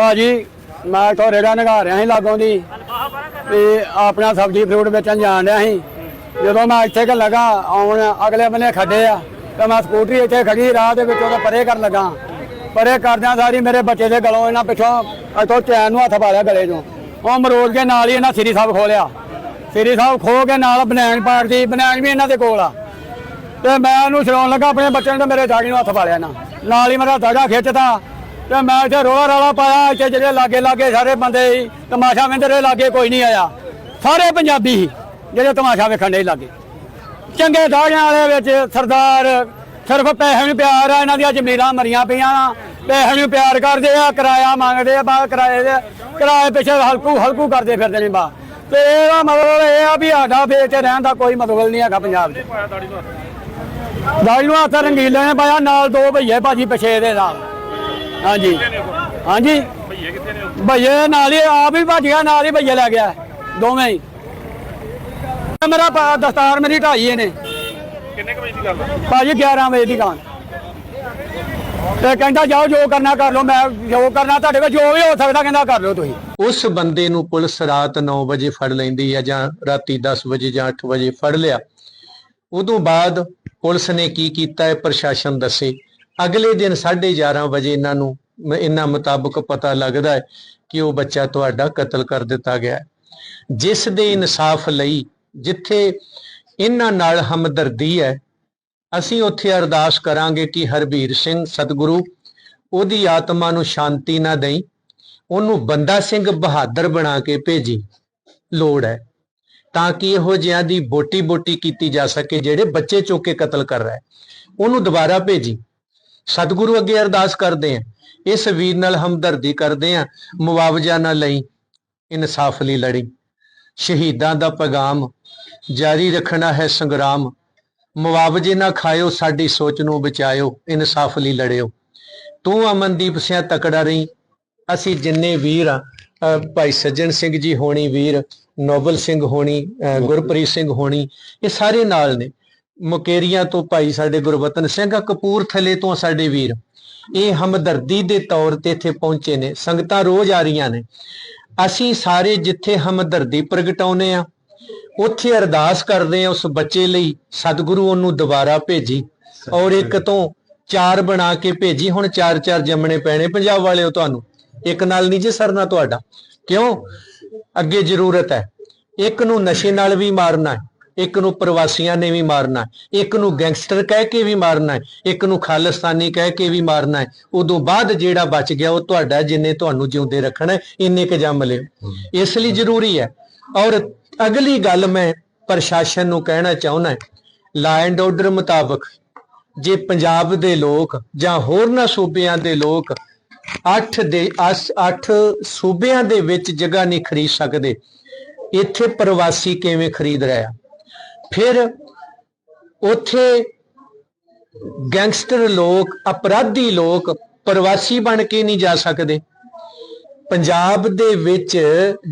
ਭਾਜੀ, ਮੈਂ ਇੱਥੋਂ ਰੇੜਾ ਨਗਾ ਰਿਹਾ ਸੀ ਲਾਗੋਂ ਦੀ। ਤੇ ਆਪਣਾ ਸਬਜ਼ੀ ਫਰੂਟ ਵੇਚਣ ਜਾਣ ਰਿਹਾ ਸੀ। ਜਦੋਂ ਮੈਂ ਇੱਥੇ ਕਿ ਲਗਾ, ਆਉਣ ਅਗਲੇ ਬੰਨੇ ਖੱਡੇ ਆ, ਤੇ ਮੈਂ ਸਕੂਟਰੀ ਇੱਥੇ ਖੜੀ ਰਾਹ ਦੇ ਵਿੱਚੋਂ ਉਹਦਾ ਪਰੇ ਕਰਨ ਲੱਗਾ। ਪਰੇ ਕਰਦਿਆਂ ਸਾਰੀ ਮੇਰੇ ਬੱਚੇ ਦੇ ਗਲੋਂ ਇਹਨਾਂ ਪਿੱਛੋਂ ਇੱਥੋਂ ਚੈਨ ਨੂੰ ਹੱਥ ਪਾ ਲਿਆ ਗਲੇ 'ਚੋਂ। ਉਹ ਮਰੋੜ ਕੇ ਨਾਲ ਹੀ ਇਹਨਾਂ ਸ੍ਰੀ ਸਾਹਿਬ ਖੋਲਿਆ। ਸ੍ਰੀ ਸਾਹਿਬ ਖੋ ਕੇ ਨਾਲ ਬਨੈਣ ਪਾੜਦੀ ਬਨੈਣ ਵੀ ਇਹਨਾਂ ਦੇ ਕੋਲ ਆ। ਤੇ ਮੈਂ ਉਹਨੂੰ ਛਡਾਉਣ ਲੱਗਾ, ਆਪਣੇ ਬੱਚੇ ਨੂੰ ਤੇ ਮੇਰੇ ਦਾੜੀ ਨੂੰ ਹੱਥ ਪਾ ਲਿਆ ਨਾ ਨਾਲ ਹੀ ਮੇਰਾ ਦਾੜਾ ਖਿੱਚਦਾ ਤੇ ਮੈਂ ਇੱਥੇ ਰੋਲਾ ਰਾਲਾ ਪਾਇਆ, ਇੱਥੇ ਜਿਹੜੇ ਲਾਗੇ ਲਾਗੇ ਸਾਰੇ ਬੰਦੇ ਸੀ, ਤਮਾਸ਼ਾ ਵੇਂਦੇ ਰਹੇ ਲਾਗੇ ਕੋਈ ਨਹੀਂ ਆਇਆ। ਸਾਰੇ ਪੰਜਾਬੀ ਸੀ, ਜਿਹੜੇ ਤਮਾਸ਼ਾ ਵੇਖਣ ਦੇ ਲਾਗੇ। ਚੰਗੇ ਦਾੜਿਆਂ ਵਾਲੇ ਵਿੱਚ ਸਰਦਾਰ, ਸਿਰਫ ਪੈਸੇ ਨੂੰ ਪਿਆਰ ਆ, ਇਹਨਾਂ ਦੀਆਂ ਜ਼ਮੀਰਾਂ ਮਰੀਆਂ ਪਈਆਂ ਪੈਸੇ ਨੂੰ ਪਿਆਰ ਕਰਦੇ ਆ, ਕਿਰਾਇਆ ਮੰਗਦੇ ਆ ਬਾਅਦ ਕਿਰਾਏ ਦੇ, ਕਿਰਾਏ ਪਿੱਛੇ ਹਲਕੂ ਹਲਕੂ ਕਰਦੇ ਫਿਰਦੇ ਨੇ ਬਾ ਤੇ ਇਹਦਾ ਮਤਲਬ ਇਹ ਆ ਵੀ ਸਾਡਾ ਫੇਰ ਰਹਿਣ ਦਾ ਕੋਈ ਮਤਲਬ ਨਹੀਂ ਹੈਗਾ ਪੰਜਾਬ 'ਚ। ਦਾੜੀ ਨੂੰ ਹੱਥ ਰੰਗੀਲੇ ਨੇ ਪਾਇਆ, ਨਾਲ ਦੋ ਭਈਏ ਭਾਜੀ ਪਿਛੇ ਦੇ ਨਾਲ। ਹਾਂਜੀ। ਹਾਂਜੀ। ਭਈਏ ਕਿੱਥੇ ਨੇ ਭਈਏ ਨਾਲ ਹੀ ਆਪ ਹੀ ਭੱਜ ਗਿਆ ਨਾਲ ਹੀ ਭਈਏ ਲੈ ਗਿਆ। ਦੋਵੇਂ ਹੀ। ਮੇਰਾ ਪ- ਦਸਤਾਰ ਮੇਰੀ ਢਾਈ ਇਹਨੇ। ਕਿੰਨੇ ਕੁ ਵਜੇ ਦੀ ਗੱਲ ਆ? ਭਾਜੀ 11 ਵਜੇ ਦੀ ਗਾਂ ਤੇ ਕਹਿੰਦਾ ਜਾਓ ਜੋ ਕਰਨਾ ਕਰ ਲਓ ਮੈਂ ਜੋ ਕਰਨਾ ਤੁਹਾਡੇ ਕੋਲ ਜੋ ਵੀ ਹੋ ਸਕਦਾ ਕਹਿੰਦਾ ਕਰ ਲਓ ਤੁਸੀਂ। ਉਸ ਬੰਦੇ ਨੂੰ ਪੁਲਿਸ ਰਾਤ 9 ਵਜੇ ਫੜ ਲੈਂਦੀ ਹੈ ਜਾਂ ਰਾਤੀ 10 ਵਜੇ ਜਾਂ 8 ਵਜੇ ਫੜ ਲਿਆ। ਉਦੋਂ ਬਾਅਦ ਪੁਲਿਸ ਨੇ ਕੀ ਕੀਤਾ ਹੈ ਪ੍ਰਸ਼ਾਸਨ ਦੱਸੇ। ਅਗਲੇ ਦਿਨ 11:30 ਵਜੇ ਇਹਨਾਂ ਨੂੰ, ਇਹਨਾਂ ਮੁਤਾਬਕ ਪਤਾ ਲੱਗਦਾ ਹੈ ਕਿ ਉਹ ਬੱਚਾ ਤੁਹਾਡਾ ਕਤਲ ਕਰ ਦਿੱਤਾ ਗਿਆ ਜਿਸ ਦੇ ਇਨਸਾਫ ਲਈ ਜਿੱਥੇ ਇਹਨਾਂ ਨਾਲ ਹਮਦਰਦੀ ਹੈ, ਅਸੀਂ ਉੱਥੇ ਅਰਦਾਸ ਕਰਾਂਗੇ ਕਿ ਹਰਬੀਰ ਸਿੰਘ ਸਤਿਗੁਰੂ, ਉਹਦੀ ਆਤਮਾ ਨੂੰ ਸ਼ਾਂਤੀ ਨਾ ਦੇਈ, ਉਹਨੂੰ ਬੰਦਾ ਸਿੰਘ ਬਹਾਦਰ ਬਣਾ ਕੇ ਭੇਜੀ। ਲੋੜ ਹੈ ਤਾਂ ਕਿ ਇਹੋ ਜਿਹਾਂ ਦੀ ਬੋਟੀ ਬੋਟੀ ਕੀਤੀ ਜਾ ਸਕੇ ਜਿਹੜੇ ਬੱਚੇ ਚੁੱਕ ਕੇ ਕਤਲ ਕਰ ਰਿਹਾ ਹੈ। ਉਹਨੂੰ ਦੁਬਾਰਾ ਭੇਜੀ। ਸਤਿਗੁਰੂ ਅੱਗੇ ਅਰਦਾਸ ਕਰਦੇ ਆ, ਇਸ ਵੀਰ ਨਾਲ ਹਮਦਰਦੀ ਕਰਦੇ ਆ, ਮੁਆਵਜ਼ਾ ਨਾ ਲਈ, ਇਨਸਾਫ ਲਈ ਲੜੀ। ਸ਼ਹੀਦਾਂ ਦਾ ਪੈਗਾਮ, ਜਾਰੀ ਰੱਖਣਾ ਹੈ ਸੰਗਰਾਮ। ਮੁਆਵਜ਼ੇ ਨਾ ਖਾਇਓ, ਸਾਡੀ ਸੋਚ ਨੂੰ ਬਚਾਇਓ, ਇਨਸਾਫ ਲਈ ਲੜਿਓ। ਤੂੰ ਅਮਨਦੀਪ ਸਿਆ ਤਕੜਾ ਰਹੀ, ਅਸੀਂ ਜਿੰਨੇ ਵੀਰ ਆ ਅਹ ਭਾਈ ਸੱਜਣ ਸਿੰਘ ਜੀ ਹੋਣੀ ਵੀਰ, ਨੋਬਲ ਸਿੰਘ ਹੋਣੀ ਅਹ ਗੁਰਪ੍ਰੀਤ ਸਿੰਘ ਹੋਣੀ, ਇਹ ਸਾਰੇ ਨਾਲ ਨੇ। ਮੁਕੇਰੀਆਂ ਤੋਂ ਭਾਈ ਸਾਡੇ ਗੁਰਬਤਨ ਸਿੰਘ ਕਪੂਰਥਲੇ ਤੋਂ ਸਾਡੇ ਵੀਰ। ਇਹ ਹਮਦਰਦੀ ਦੇ ਤੌਰ ਤੇ ਇੱਥੇ ਪਹੁੰਚੇ ਨੇ। ਸੰਗਤਾਂ ਰੋਜ਼ ਆ ਰਹੀਆਂ ਨੇ। ਅਸੀਂ ਸਾਰੇ ਜਿੱਥੇ ਹਮਦਰਦੀ ਪ੍ਰਗਟਾਉਨੇ ਆ ਉੱਥੇ ਅਰਦਾਸ ਕਰਦੇ ਆ ਉਸ ਬੱਚੇ ਲਈ, ਸਤਿਗੁਰੂ ਉਹਨੂੰ ਦੁਬਾਰਾ ਭੇਜੀ ਔਰ ਇੱਕ ਤੋਂ ਚਾਰ ਬਣਾ ਕੇ ਭੇਜੀ। ਹੁਣ ਚਾਰ ਚਾਰ ਜੰਮਣੇ ਪੈਣੇ ਪੰਜਾਬ ਵਾਲਿਓ ਤੁਹਾਨੂੰ। ਇੱਕ ਨਾਲ ਨਹੀਂ ਜੇ ਸਰਨਾ ਤੁਹਾਡਾ। ਕਿਉਂ? ਅੱਗੇ ਜ਼ਰੂਰਤ ਹੈ। ਇੱਕ ਨੂੰ ਨਸ਼ੇ ਨਾਲ ਵੀ ਮਾਰਨਾ ਹੈ। ਇੱਕ ਨੂੰ ਪ੍ਰਵਾਸੀਆਂ ਨੇ ਵੀ ਮਾਰਨਾ ਇੱਕ ਨੂੰ ਗੈਂਗਸਟਰ ਕਹਿ ਕੇ ਵੀ ਮਾਰਨਾ ਇੱਕ ਨੂੰ ਖਾਲਿਸਤਾਨੀ ਕਹਿ ਕੇ ਵੀ ਮਾਰਨਾ ਹੈ। ਉਦੋਂ ਬਾਅਦ ਜਿਹੜਾ ਬਚ ਗਿਆ ਉਹ ਤੁਹਾਡਾ ਜਿੰਨੇ ਤੁਹਾਨੂੰ ਜਿਉਂਦੇ ਰੱਖਣਾ ਇੰਨੇ ਕ ਜੰਮ ਲਿਓ। ਇਸ ਲਈ ਜ਼ਰੂਰੀ ਹੈ। ਔਰ ਅਗਲੀ ਗੱਲ ਮੈਂ ਪ੍ਰਸ਼ਾਸਨ ਨੂੰ ਕਹਿਣਾ ਚਾਹੁੰਦਾ ਲਾ ਐਂਡ ਆਰਡਰ ਮੁਤਾਬਕ ਜੇ ਪੰਜਾਬ ਦੇ ਲੋਕ ਜਾਂ ਹੋਰਨਾਂ ਸੂਬਿਆਂ ਦੇ ਲੋਕ 8 ਦੇ 8 ਸੂਬਿਆਂ ਦੇ ਵਿੱਚ ਜਗ੍ਹਾ ਨਹੀਂ ਖਰੀਦ ਸਕਦੇ, ਇੱਥੇ ਪ੍ਰਵਾਸੀ ਕਿਵੇਂ ਖਰੀਦ ਰਿਹਾ? ਫਿਰ ਉੱਥੇ ਗੈਂਗਸਟਰ ਲੋਕ, ਅਪਰਾਧੀ ਲੋਕ ਪ੍ਰਵਾਸੀ ਬਣ ਕੇ ਨਹੀਂ ਜਾ ਸਕਦੇ। ਪੰਜਾਬ ਦੇ ਵਿੱਚ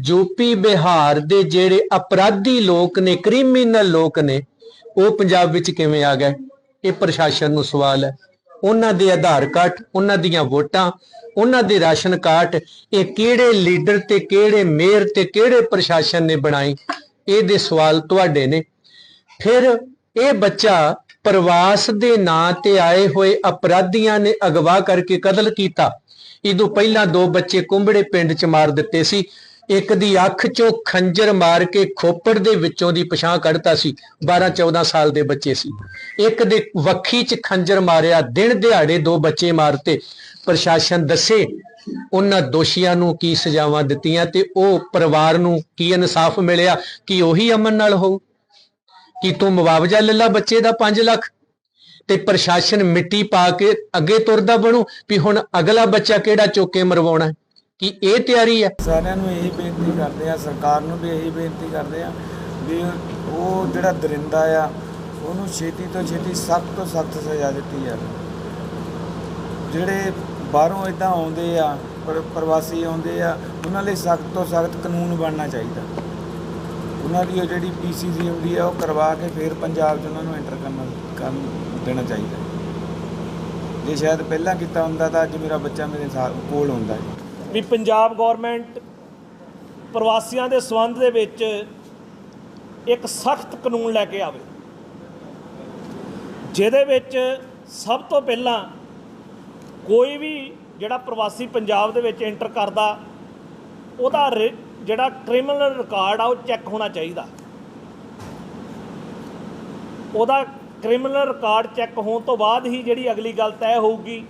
ਯੂਪੀ ਬਿਹਾਰ ਦੇ ਜਿਹੜੇ ਅਪਰਾਧੀ ਲੋਕ ਨੇ, ਕ੍ਰਿਮੀਨਲ ਲੋਕ ਨੇ, ਉਹ ਪੰਜਾਬ ਵਿੱਚ ਕਿਵੇਂ ਆ ਗਏ? ਇਹ ਪ੍ਰਸ਼ਾਸਨ ਨੂੰ ਸਵਾਲ ਹੈ। ਉਹਨਾਂ ਦੇ ਆਧਾਰ ਕਾਰਡ, ਉਹਨਾਂ ਦੀਆਂ ਵੋਟਾਂ, ਉਹਨਾਂ ਦੇ ਰਾਸ਼ਨ ਕਾਰਡ, ਇਹ ਕਿਹੜੇ ਲੀਡਰ ਤੇ ਕਿਹੜੇ ਮੇਅਰ ਤੇ ਕਿਹੜੇ ਪ੍ਰਸ਼ਾਸਨ ਨੇ ਬਣਾਈ ਇਹਦੇ ਸਵਾਲ ਤੁਹਾਡੇ ਨੇ। ਫਿਰ ਇਹ ਬੱਚਾ ਪ੍ਰਵਾਸ ਦੇ ਨਾਂ ਤੇ ਆਏ ਹੋਏ ਅਪਰਾਧੀਆਂ ਨੇ ਅਗਵਾ ਕਰਕੇ ਕਤਲ ਕੀਤਾ। ਇਦੋਂ ਪਹਿਲਾਂ ਦੋ ਬੱਚੇ ਕੁੰਬੜੇ ਪਿੰਡ ਚ ਮਾਰ ਦਿੱਤੇ ਸੀ। ਇੱਕ ਦੀ ਅੱਖ ਚੋਂ ਖੰਜਰ ਮਾਰ ਕੇ ਖੋਪੜ ਦੇ ਵਿੱਚੋਂ ਦੀ ਪਛਾਣ ਕੱਢਤਾ ਸੀ। 12 14 ਸਾਲ ਦੇ ਬੱਚੇ ਸੀ। ਇੱਕ ਦੇ ਵੱਖੀ ਚ ਖੰਜਰ ਮਾਰਿਆ। ਦਿਨ ਦਿਹਾੜੇ ਦੋ ਬੱਚੇ ਮਾਰਤੇ। ਪ੍ਰਸ਼ਾਸਨ ਦੱਸੇ, ਉਹਨਾਂ ਦੋਸ਼ੀਆਂ ਨੂੰ ਕੀ ਸਜ਼ਾਵਾਂ ਦਿੱਤੀਆਂ ਤੇ ਉਹ ਪਰਿਵਾਰ ਨੂੰ ਕੀ ਇਨਸਾਫ ਮਿਲਿਆ, ਕਿ ਉਹੀ ਅਮਨ ਨਾਲ ਹੋਊ? ਕਿ ਤੂੰ ਮੁਆਵਜ਼ਾ ਲੈ ਲਾ ਬੱਚੇ ਦਾ 5 ਲੱਖ? ਤੇ ਪ੍ਰਸ਼ਾਸਨ ਮਿੱਟੀ ਪਾ ਕੇ ਅੱਗੇ ਤੁਰਦਾ ਬਣੂ ਵੀ ਹੁਣ ਅਗਲਾ ਬੱਚਾ ਕਿਹੜਾ ਚੁੱਕ ਮਰਵਾਉਣਾ ਹੈ? ਇਹ ਤਿਆਰੀ ਹੈ? ਸਾਰਿਆਂ ਨੂੰ ਇਹੀ ਬੇਨਤੀ ਕਰਦੇ ਆ, ਸਰਕਾਰ ਨੂੰ ਵੀ ਇਹੀ ਬੇਨਤੀ ਕਰਦੇ ਆ ਵੀ ਉਹ ਜਿਹੜਾ ਦਰਿੰਦਾ ਆ, ਉਹਨੂੰ ਛੇਤੀ ਤੋਂ ਛੇਤੀ ਸਖਤ ਤੋਂ ਸਖਤ ਸਜ਼ਾ ਦਿੱਤੀ ਜਾਵੇ। ਜਿਹੜੇ ਬਾਹਰੋਂ ਇਦਾਂ ਆਉਂਦੇ ਆ, ਪਰ, ਪ੍ਰਵਾਸੀ ਆਉਂਦੇ ਆ, ਉਹਨਾਂ ਲਈ ਸਖਤ ਤੋਂ ਸਖਤ ਕਾਨੂੰਨ ਬਣਨਾ ਚਾਹੀਦਾ। ਉਹਨਾਂ ਦੀ ਉਹ ਜਿਹੜੀ ਪੀਸੀਸੀ ਹੁੰਦੀ ਆ, ਉਹ ਕਰਵਾ ਕੇ ਫਿਰ ਪੰਜਾਬ 'ਚ ਉਹਨਾਂ ਨੂੰ ਐਂਟਰ ਕਰਨਾ ਕਰਨ ਦੇਣਾ ਚਾਹੀਦਾ ਜੇ ਸ਼ਾਇਦ ਪਹਿਲਾਂ ਕੀਤਾ ਹੁੰਦਾ ਤਾਂ ਅੱਜ ਮੇਰਾ ਬੱਚਾ ਮੇਰੇ ਸਾਥ ਕੋਲ ਹੁੰਦਾ ਵੀ ਪੰਜਾਬ ਗਵਰਨਮੈਂਟ ਪ੍ਰਵਾਸੀਆਂ ਦੇ ਸੰਬੰਧ ਦੇ ਵਿੱਚ ਇੱਕ ਸਖਤ ਕਾਨੂੰਨ ਲੈ ਕੇ ਆਵੇ, ਜਿਹਦੇ ਵਿੱਚ ਸਭ ਤੋਂ ਪਹਿਲਾਂ ਕੋਈ ਵੀ ਜਿਹੜਾ ਪ੍ਰਵਾਸੀ ਪੰਜਾਬ ਦੇ ਵਿੱਚ ਐਂਟਰ ਕਰਦਾ, ਉਹਦਾ ਰਿ- ਜਿਹੜਾ ਕ੍ਰਿਮੀਨਲ ਰਿਕਾਰਡ ਆ, ਉਹ ਚੈੱਕ ਹੋਣਾ ਚਾਹੀਦਾ। ਉਹਦਾ ਕ੍ਰਿਮੀਨਲ ਰਿਕਾਰਡ ਚੈੱਕ ਹੋਣ ਤੋਂ ਬਾਅਦ ਹੀ ਜਿਹੜੀ ਅਗਲੀ ਗੱਲ ਤੈਅ ਹੋਊਗੀ,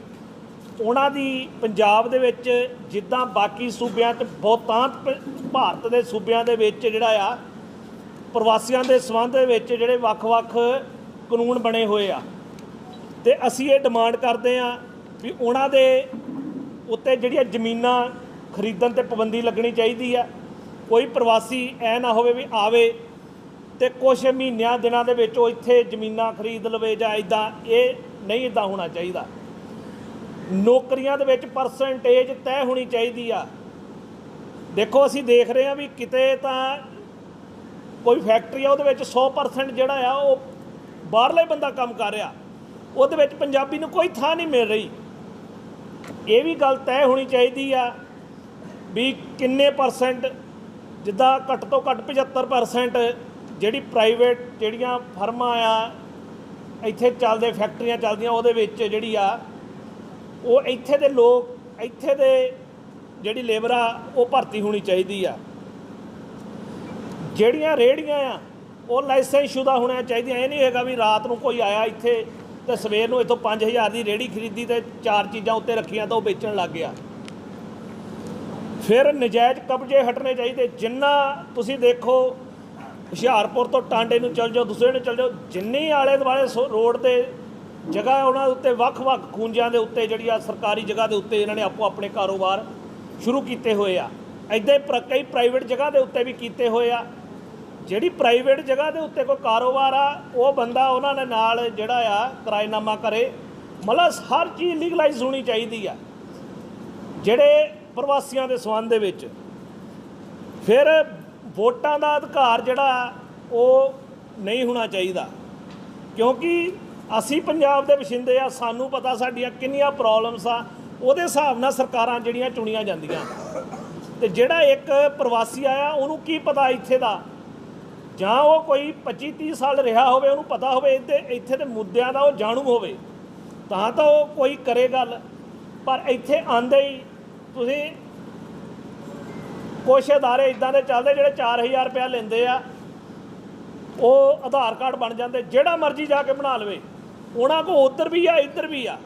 ਉਹਨਾਂ ਦੀ ਪੰਜਾਬ ਦੇ ਵਿੱਚ ਜਿੱਦਾਂ ਬਾਕੀ ਸੂਬਿਆਂ 'ਚ ਬਹੁਤਾਂਤ ਭਾਰਤ ਦੇ ਸੂਬਿਆਂ ਦੇ ਵਿੱਚ ਜਿਹੜਾ ਆ, ਪ੍ਰਵਾਸੀਆਂ ਦੇ ਸੰਬੰਧ ਦੇ ਵਿੱਚ ਜਿਹੜੇ ਵੱਖ-ਵੱਖ ਕਾਨੂੰਨ ਬਣੇ ਹੋਏ ਆ। ਤੇ ਅਸੀਂ ਇਹ ਡਿਮਾਂਡ ਕਰਦੇ ਆ ਵੀ ਉਹਨਾਂ ਦੇ ਉੱਤੇ ਜਿਹੜੀਆਂ ਜ਼ਮੀਨਾਂ ਖਰੀਦਣ ਤੇ ਪਾਬੰਦੀ ਲੱਗਣੀ ਚਾਹੀਦੀ ਆ ਕੋਈ ਪ੍ਰਵਾਸੀ ਐ ਨਾ ਹੋਵੇ ਵੀ ਆਵੇ ਤੇ ਕੁਝ ਮਹੀਨਿਆਂ ਦਿਨਾਂ ਦੇ ਵਿੱਚ ਉਹ ਇੱਥੇ ਜ਼ਮੀਨਾਂ ਖਰੀਦ ਲਵੇ ਜਾਂ ਇਦਾਂ ਇਹ ਨਹੀਂ ਇਦਾਂ ਹੋਣਾ ਚਾਹੀਦਾ। ਨੌਕਰੀਆਂ ਦੇ ਵਿੱਚ ਪਰਸੈਂਟੇਜ ਤੈਅ ਹੋਣੀ ਚਾਹੀਦੀ ਆ। ਦੇਖੋ, ਅਸੀਂ ਦੇਖ ਰਹੇ ਹਾਂ ਵੀ ਕਿਤੇ ਤਾਂ ਕੋਈ ਫੈਕਟਰੀ ਆ, ਉਹਦੇ ਵਿੱਚ 100% ਜਿਹੜਾ ਆ, ਉਹ ਬਾਹਰਲਾ ਹੀ ਬੰਦਾ ਕੰਮ ਕਰ ਰਿਹਾ। ਉਹਦੇ ਵਿੱਚ ਪੰਜਾਬੀ ਨੂੰ ਕੋਈ ਥਾਂ ਨਹੀਂ ਮਿਲ ਰਹੀ। ਇਹ ਵੀ ਗੱਲ ਤੈਅ ਹੋਣੀ ਚਾਹੀਦੀ ਆ ਵੀ ਕਿੰਨੇ ਪਰਸੈਂਟ ਜਿੱਦਾਂ ਘੱਟ ਤੋਂ ਘੱਟ 75% ਜਿਹੜੀ ਪ੍ਰਾਈਵੇਟ ਜਿਹੜੀਆਂ ਫਰਮਾਂ ਆ, ਇੱਥੇ ਚੱਲਦੇ ਫੈਕਟਰੀਆਂ ਚੱਲਦੀਆਂ, ਉਹਦੇ ਵਿੱਚ ਜਿਹੜੀ ਆ, ਉਹ ਇੱਥੇ ਦੇ ਲੋਕ, ਇੱਥੇ ਦੇ ਜਿਹੜੀ ਲੇਬਰ ਆ, ਉਹ ਭਰਤੀ ਹੋਣੀ ਚਾਹੀਦੀ ਆ। ਜਿਹੜੀਆਂ ਰੇੜੀਆਂ ਆ, ਉਹ ਲਾਇਸੈਂਸ ਸ਼ੁਦਾ ਹੋਣੀਆਂ ਚਾਹੀਦੀਆਂ। ਇਹ ਨਹੀਂ ਹੈਗਾ ਵੀ ਰਾਤ ਨੂੰ ਕੋਈ ਆਇਆ ਇੱਥੇ ਤੇ ਸਵੇਰ ਨੂੰ ਇੱਥੋਂ 5000 ਦੀ ਰੇੜੀ ਖਰੀਦੀ ਤੇ ਚਾਰ ਚੀਜ਼ਾਂ ਉੱਤੇ ਰੱਖੀਆਂ ਤਾਂ ਉਹ ਵੇਚਣ ਲੱਗ ਗਿਆ। ਫਿਰ ਨਜਾਇਜ਼ ਕਬਜ਼ੇ ਹਟਣੇ ਚਾਹੀਦੇ। ਜਿੰਨਾ ਤੁਸੀਂ ਦੇਖੋ, ਹੁਸ਼ਿਆਰਪੁਰ ਤੋਂ ਟਾਂਡੇ ਨੂੰ ਚੱਲ ਜਾਓ, ਦੂਸਰੇ ਨੂੰ ਚੱਲ ਜਾਓ, ਜਿੰਨੀ ਆਲੇ ਦੁਆਲੇ ਸੋ- ਰੋਡ ਤੇ ਜਗ੍ਹਾ ਉਹਨਾਂ ਦੇ ਉੱਤੇ ਵੱਖ-ਵੱਖ ਖੂੰਜਿਆਂ ਦੇ ਉੱਤੇ ਜਿਹੜੀ ਆ ਸਰਕਾਰੀ ਜਗ੍ਹਾ ਦੇ ਉੱਤੇ ਇਹਨਾਂ ਨੇ ਆਪੋ ਆਪਣੇ ਕਾਰੋਬਾਰ ਸ਼ੁਰੂ ਕੀਤੇ ਹੋਏ ਆ। ਐਦਾਂ ਪ੍ਰ- ਕਈ ਪ੍ਰਾਈਵੇਟ ਜਗ੍ਹਾ ਦੇ ਉੱਤੇ ਵੀ ਕੀਤੇ ਹੋਏ ਆ। ਜਿਹੜੀ ਪ੍ਰਾਈਵੇਟ ਜਗ੍ਹਾ ਦੇ ਉੱਤੇ ਕੋਈ ਕਾਰੋਬਾਰ ਆ, ਉਹ ਬੰਦਾ ਉਹਨਾਂ ਦੇ ਨਾਲ ਜਿਹੜਾ ਆ, ਕਿਰਾਏਨਾਮਾ ਕਰੇ। ਮਤਲਬ ਹਰ ਚੀਜ਼ ਲੀਗਲਾਈਜ਼ ਹੋਣੀ ਚਾਹੀਦੀ ਆ। ਜਿਹੜੇ ਪ੍ਰਵਾਸੀਆਂ ਦੇ ਸੰਬੰਧ ਦੇ ਵਿੱਚ। ਫਿਰ ਵੋਟਾਂ ਦਾ ਅਧਿਕਾਰ ਜਿਹੜਾ ਉਹ ਨਹੀਂ ਹੋਣਾ ਚਾਹੀਦਾ। ਕਿਉਂਕਿ ਅਸੀਂ ਪੰਜਾਬ ਦੇ ਵਸਿੰਦੇ ਆ ਸਾਨੂੰ ਪਤਾ ਸਾਡੀਆਂ ਕਿੰਨੀਆਂ ਪ੍ਰੋਬਲਮਸ ਆ, ਉਹਦੇ ਹਿਸਾਬ ਨਾਲ ਸਰਕਾਰਾਂ ਜਿਹੜੀਆਂ ਚੁਣੀਆਂ ਜਾਂਦੀਆਂ। ਤੇ ਜਿਹੜਾ ਇੱਕ ਪ੍ਰਵਾਸੀ ਆਇਆ, ਉਹਨੂੰ ਕੀ ਪਤਾ ਇੱਥੇ ਦਾ? ਜਾਂ ਉਹ ਕੋਈ 25 30 ਸਾਲ ਰਿਹਾ ਹੋਵੇ, ਉਹਨੂੰ ਪਤਾ ਹੋਵੇ ਇੱਥੇ ਇੱਥੇ ਦੇ ਮੁੱਦਿਆਂ ਦਾ ਉਹ ਜਾਣੂ ਹੋਵੇ। ਤਾਂ ਤਾਂ ਉਹ ਕੋਈ ਕਰੇ ਗੱਲ, ਪਰ ਇੱਥੇ ਆਂਦੇ ਹੀ ਤੁਸੀਂ ਕੁਛ ਅਦਾਰੇ ਇਦਾਂ ਦੇ ਚੱਲਦੇ ਜਿਹੜੇ 4000 ਰੁਪਇਆ ਲੈਂਦੇ ਆ, ਉਹ ਆਧਾਰ ਕਾਰਡ ਬਣ ਜਾਂਦੇ, ਜਿਹੜਾ ਮਰਜ਼ੀ ਜਾ ਕੇ ਬਣਾ ਲਵੇ, ਉਹਨਾਂ ਕੋ ਉੱਧਰ ਵੀ ਆ, ਇੱਧਰ ਵੀ ਆ।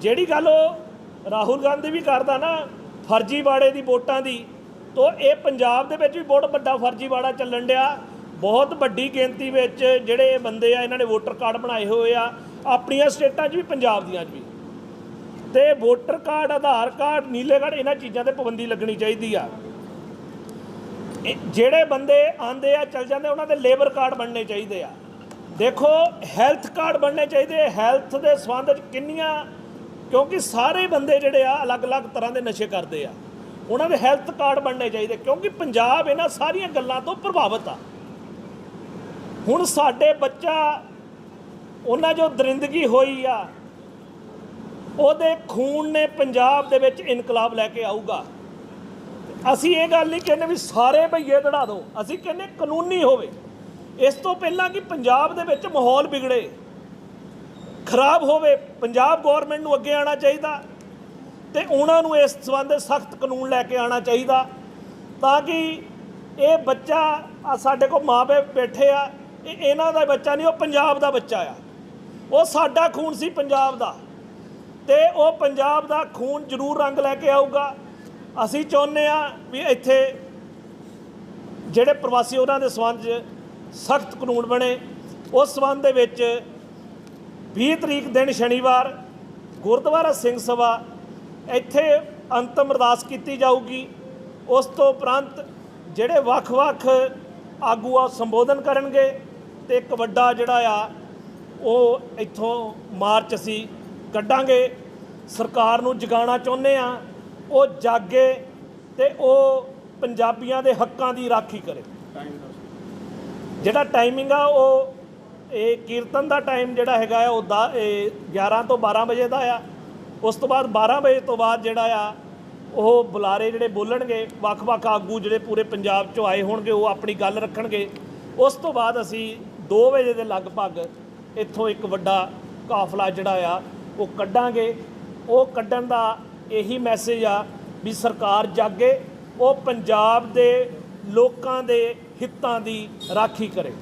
ਜਿਹੜੀ ਗੱਲ ਉਹ ਰਾਹੁਲ ਗਾਂਧੀ ਵੀ ਕਰਦਾ ਨਾ, ਫਰਜ਼ੀਵਾੜੇ ਦੀ ਵੋਟਾਂ ਦੀ, ਤੋ ਇਹ ਪੰਜਾਬ ਦੇ ਵਿੱਚ ਵੀ ਬਹੁਤ ਵੱਡਾ ਫਰਜ਼ੀਵਾੜਾ ਚੱਲਣ ਡਿਆ। ਬਹੁਤ ਵੱਡੀ ਗਿਣਤੀ ਵਿੱਚ ਜਿਹੜੇ ਬੰਦੇ ਆ, ਇਹਨਾਂ ਨੇ ਵੋਟਰ ਕਾਰਡ ਬਣਾਏ ਹੋਏ ਆ, ਆਪਣੀਆਂ ਸਟੇਟਾਂ 'ਚ ਵੀ, ਪੰਜਾਬ ਦੀਆਂ 'ਚ ਵੀ। ਤੇ ਵੋਟਰ ਕਾਰਡ, ਆਧਾਰ ਕਾਰਡ, ਨੀਲੇ ਕਾਰਡ, ਇਹਨਾਂ ਚੀਜ਼ਾਂ ਤੇ ਪਾਬੰਦੀ ਲੱਗਣੀ ਚਾਹੀਦੀ ਆ। ਜਿਹੜੇ ਬੰਦੇ ਆਂਦੇ ਆ, ਚੱਲ ਜਾਂਦੇ, ਉਹਨਾਂ ਦੇ ਲੇਬਰ ਕਾਰਡ ਬਣਨੇ ਚਾਹੀਦੇ ਆ। ਦੇਖੋ, ਹੈਲਥ ਕਾਰਡ ਬਣਨੇ ਚਾਹੀਦੇ ਹੈਲਥ ਦੇ ਸੰਬੰਧ ਵਿੱਚ ਕਿੰਨੀਆਂ, ਕਿਉਂਕਿ ਸਾਰੇ ਬੰਦੇ ਜਿਹੜੇ ਆ, ਅਲੱਗ-ਅਲੱਗ ਤਰ੍ਹਾਂ ਦੇ ਨਸ਼ੇ ਕਰਦੇ ਆ। ਉਹਨਾਂ ਦੇ ਹੈਲਥ ਕਾਰਡ ਬਣਨੇ ਚਾਹੀਦੇ, ਕਿਉਂਕਿ ਪੰਜਾਬ ਇਹਨਾਂ ਸਾਰੀਆਂ ਗੱਲਾਂ ਤੋਂ ਪ੍ਰਭਾਵਿਤ ਆ। ਹੁਣ ਸਾਡੇ ਬੱਚਾ, ਉਹਨਾਂ ਜੋ ਦਰਿੰਦਗੀ ਹੋਈ ਆ ਉਹਦੇ ਖੂਨ ਨੇ ਪੰਜਾਬ ਦੇ ਵਿੱਚ ਇਨਕਲਾਬ ਲੈ ਕੇ ਆਊਗਾ। ਅਸੀਂ ਇਹ ਗੱਲ ਨਹੀਂ ਕਹਿੰਦੇ ਵੀ ਸਾਰੇ ਭਈਏ ਦੜਾ ਦਿਓ ਅਸੀਂ ਕਹਿੰਦੇ ਕਾਨੂੰਨੀ ਹੋਵੇ। ਇਸ ਤੋਂ ਪਹਿਲਾਂ ਕਿ ਪੰਜਾਬ ਦੇ ਵਿੱਚ ਮਾਹੌਲ ਵਿਗੜੇ। ਖਰਾਬ ਹੋਵੇ, ਪੰਜਾਬ ਗਵਰਨਮੈਂਟ ਨੂੰ ਅੱਗੇ ਆਉਣਾ ਚਾਹੀਦਾ ਤੇ ਉਹਨਾਂ ਨੂੰ ਇਸ ਸੰਬੰਧ ਸਖਤ ਕਾਨੂੰਨ ਲੈ ਕੇ ਆਉਣਾ ਚਾਹੀਦਾ ਤਾਂ ਕਿ ਇਹ ਬੱਚਾ, ਆ ਸਾਡੇ ਕੋਲ ਮਾਪੇ ਬੈਠੇ ਆ, ਇਹ ਇਹਨਾਂ ਦਾ ਬੱਚਾ ਨਹੀਂ, ਉਹ ਪੰਜਾਬ ਦਾ ਬੱਚਾ ਆ। ਉਹ ਸਾਡਾ ਖੂਨ ਸੀ ਪੰਜਾਬ ਦਾ। ਤੇ ਉਹ ਪੰਜਾਬ ਦਾ ਖੂਨ ਜ਼ਰੂਰ ਰੰਗ ਲੈ ਕੇ ਆਊਗਾ। ਅਸੀਂ ਚਾਹੁੰਦੇ ਆ ਵੀ ਇੱਥੇ ਜਿਹੜੇ ਪ੍ਰਵਾਸੀ ਉਹਨਾਂ ਦੇ ਸੰਬੰਧ 'ਚ ਸਖਤ ਕਾਨੂੰਨ ਬਣੇ। ਉਸ ਸੰਬੰਧ ਦੇ ਵਿੱਚ 20 ਤਰੀਕ ਦਿਨ ਸ਼ਨੀਵਾਰ, ਗੁਰਦੁਆਰਾ ਸਿੰਘ ਸਭਾ ਇੱਥੇ ਅੰਤਮ ਅਰਦਾਸ ਕੀਤੀ ਜਾਊਗੀ। ਉਸ ਤੋਂ ਉਪਰੰਤ ਜਿਹੜੇ ਵੱਖ-ਵੱਖ ਆਗੂ ਆ ਸੰਬੋਧਨ ਕਰਨਗੇ ਤੇ ਇੱਕ ਵੱਡਾ ਜਿਹੜਾ ਆ, ਉਹ ਇੱਥੋਂ ਮਾਰਚ ਅਸੀਂ ਕੱਢਾਂਗੇ, ਸਰਕਾਰ ਨੂੰ ਜਗਾਉਣਾ ਚਾਹੁੰਦੇ ਆ ਉਹ ਜਾਗੇ ਤੇ ਉਹ ਪੰਜਾਬੀਆਂ ਦੇ ਹੱਕਾਂ ਦੀ ਰਾਖੀ ਕਰੇ। ਜਿਹੜਾ ਟਾਈਮਿੰਗ ਆ, ਉਹ ਇਹ ਕੀਰਤਨ ਦਾ ਟਾਈਮ ਜਿਹੜਾ ਹੈਗਾ ਆ, ਉਹ ਦਾ- ਇਹ 11 ਤੋਂ 12 ਵਜੇ ਦਾ ਆ। ਉਸ ਤੋਂ ਬਾਅਦ 12 ਵਜੇ ਤੋਂ ਬਾਅਦ ਜਿਹੜਾ ਆ, ਉਹ ਬੁਲਾਰੇ ਜਿਹੜੇ ਬੋਲਣਗੇ, ਵੱਖ-ਵੱਖ ਆਗੂ ਜਿਹੜੇ ਪੂਰੇ ਪੰਜਾਬ ਚੋਂ ਆਏ ਹੋਣਗੇ, ਉਹ ਆਪਣੀ ਗੱਲ ਰੱਖਣਗੇ। ਉਸ ਤੋਂ ਬਾਅਦ ਅਸੀਂ 2 ਵਜੇ ਦੇ ਲਗਭਗ ਇੱਥੋਂ ਇੱਕ ਵੱਡਾ ਕਾਫਲਾ ਜਿਹੜਾ ਆ ਉਹ ਕੱਢਾਂਗੇ। ਉਹ ਕੱਢਣ ਦਾ ਇਹੀ ਮੈਸੇਜ ਆ ਵੀ ਸਰਕਾਰ ਜਾਗੇ, ਉਹ ਪੰਜਾਬ ਦੇ ਲੋਕਾਂ ਦੇ ਹਿੱਤਾਂ ਦੀ ਰਾਖੀ ਕਰੇ।